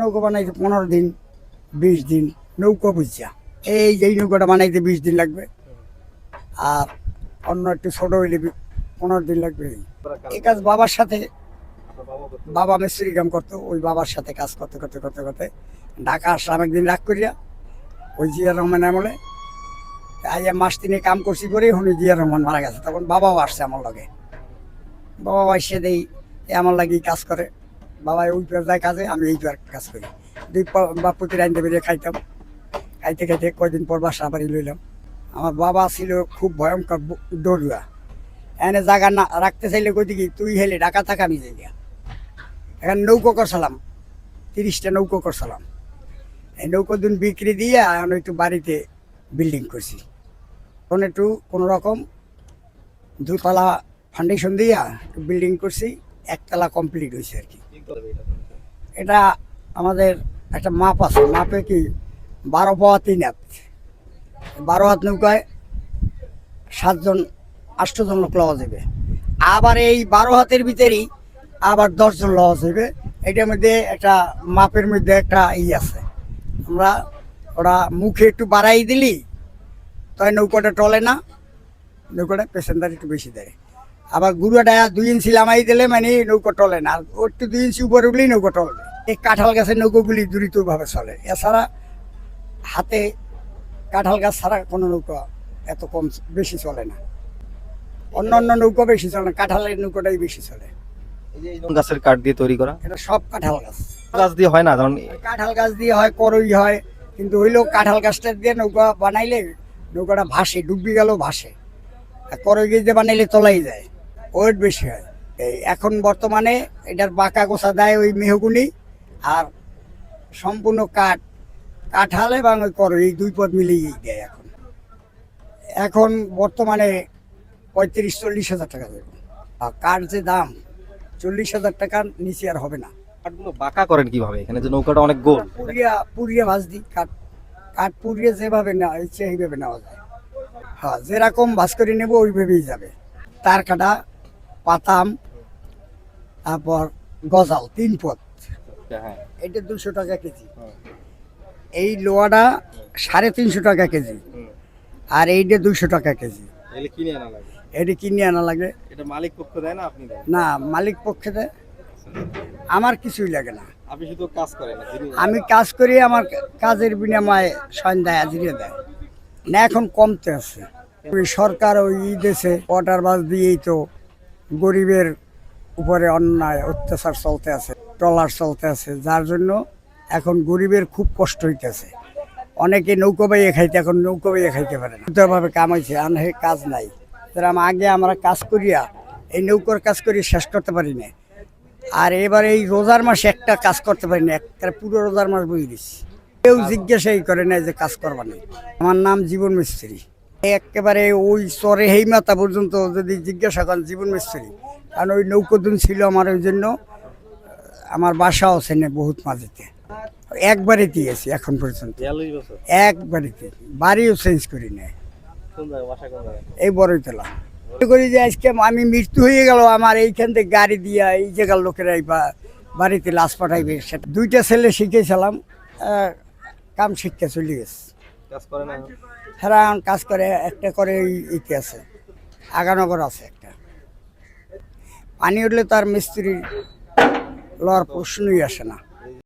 নৌকো বানাইতে পনেরো দিন, বিশ দিন, নৌকো বুঝছা এই যে এই নৌকোটা বানাইতে বিশ দিন লাগবে। আর অন্য একটু ছোটো হইলে পনেরো দিন লাগবে। এই কাজ বাবার সাথে, বাবা মিস্ত্রি কাম করতো, ওই বাবার সাথে কাজ করতে করতে করতে করতে ঢাকা আসলাম একদিন রাগ করিয়া, ওই জিয়া রহমান আমলে। আজ মাস তিনে কাম করছি করে উনি জিয়া রহমান মারা গেছে, তখন বাবাও আসছে আমার লগে। বাবা এসে দেই আমার লাগি কাজ করে। বাবা ওই যায় কাজে, আমি এই পার কাজ করি। দুই পা- বাপুতি রাইনতে বেরিয়ে খাইতাম। খাইতে খাইতে কয়দিন পর বাসা বাড়ি লইলাম। আমার বাবা ছিল খুব ভয়ঙ্কর দৌড়ুয়া এনে জায়গা না রাখতে চাইলে কই দিকে তুই হেলে ঢাকা থাকা, আমি যাই এখন নৌকো করছিলাম। তিরিশটা নৌকো করছিলাম। এই নৌকো দিন বিক্রি দিয়ে এখন একটু বাড়িতে বিল্ডিং করছি। এখন একটু কোনো রকম দুতলা ফাউন্ডেশন দিয়া বিল্ডিং করছি। একতলা কমপ্লিট হয়েছে আর কি। এটা আমাদের একটা মাপ আছে। মাপে কি বারো পাওয়া তিন হাত। বারো হাত নৌকায় সাতজন আষ্টজন লোক লওয়া যাবে আবার এই বারো হাতের ভিতরেই আবার দশজন লওয়া যাবে এটার মধ্যে একটা মাপের মধ্যে একটা ই আছে। আমরা ওরা মুখে একটু বাড়াই দিলি, তাই নৌকাটা টলে না, নৌকাটা পেসেঞ্জার একটু বেশি দেয়। আবার গুঁড়োটা দুই ইঞ্চি লামাই দিলে মানে নৌকো টলে না। আর একটু দুই ইঞ্চি উপরে উঠলেই নৌকো টলবে এই কাঁঠাল গাছের নৌকোগুলি দ্রুতভাবে চলে। এছাড়া হাতে কাঁঠাল গাছ ছাড়া কোনো নৌকা এত কম বেশি চলে না। অন্য অন্য নৌকো বেশি চলে না কাঁঠালের নৌকোটাই বেশি চলে। এই যে গাছের কাঠ দিয়ে তৈরি করা? এটা সব কাঁঠাল গাছ। গাছ দিয়ে হয় না কারণ কাঁঠাল গাছ দিয়ে হয় করই হয় কিন্তু হইলেও কাঁঠাল গাছটা দিয়ে নৌকা বানাইলে নৌকাটা ভাসে ডুবি গেল ভাসে। আর করই গাছ দিয়ে বানাইলে তলাই যায়। ওয়েট বেশি হয়। এই এখন বর্তমানে এটার বাঁকা গোছা দেয় ওই মেহগুনি আর সম্পূর্ণ কাঠ কাঁঠাল এবং ওই করই এই দুই পদ মিলিয়েই দেয় এখন। এখন বর্তমানে পঁয়ত্রিশ চল্লিশ হাজার টাকা দেবে। আর কাঠ যে দাম চল্লিশ হাজার টাকার নিচে আর হবে না। কাঠগুলো বাঁকা করেন কীভাবে? এখানে যে নৌকাটা অনেক গোল। পুড়িয়া পুড়িয়ে ভাজ দিই কাঠ কাঠ পুড়িয়ে যেভাবে নেওয়া ইচ্ছে সেইভাবে নেওয়া যায়। হ্যাঁ যেরকম ভাজ করে নেব ওইভাবেই যাবে। তার কাটা পাতাম তারপর গজাল তিন পথ হ্যাঁ। এটা দুশো টাকা কেজি। এই লোয়াটা সাড়ে তিনশো টাকা কেজি। আর এইটা দুশো টাকা কেজি। এটা কিনে আনা লাগে। এটা মালিক পক্ষ দেয় না আপনি না মালিক পক্ষে দেয়। আমার কিছুই লাগে না। আপনি শুধু কাজ করেন আমি কাজ করি আমার কাজের বিনিময়ে সন্ধ্যায় হাজিরে দেয়। না এখন কমতে আছে। সরকার ওই ই দেশে ওয়াটার বাস দিয়েই তো গরিবের উপরে অন্যায়, অত্যাচার চলতে আছে, ট্রলার চলতে আছে, যার জন্য এখন গরিবের খুব কষ্ট হইতেছে। অনেকে নৌকো বাইয়ে খাইতে, এখন নৌকো বাইয়ে খাইতে পারে ভাবে কামাইছে আর নাহলে কাজ নাই। যেরকম আগে আমরা কাজ করিয়া এই নৌকোর কাজ করি, শেষ করতে পারি না আর এবার এই রোজার মাসে একটা কাজ করতে পারি না একটা পুরো রোজার মাস বই দিচ্ছি কেউ জিজ্ঞাসাই করে না যে কাজ করবা না আমার নাম জীবন মিস্ত্রি। একেবারে ওই চরে হেই মাথা পর্যন্ত যদি জিজ্ঞাসা করেন জীবন মিস্ত্রি। কারণ ওই নৌকোদিন ছিল আমার ওই জন্য আমার বাসাও আছে না বহুত মাঝেতে। একবারে দিয়েছি এখন পর্যন্ত। একবারেতে বাড়িও চেঞ্জ করি না বাসা এই বড়ই তোলা করি যে আজকে আমি মৃত্যু হয়ে গেল আমার এইখান থেকে গাড়ি দিয়া এই জায়গার লোকেরাই বা বাড়িতে লাশ পাঠাইবে সেটা দুইটা ছেলে শিখেছিলাম কাম শিক্ষা চলে গেছে। কাজ করে এখন কাজ করে, একটা করে ইতে আছে। আগানগর আছে একটা। পানি উঠলে তার মিস্ত্রি লওয়ার প্রশ্নই আসে না।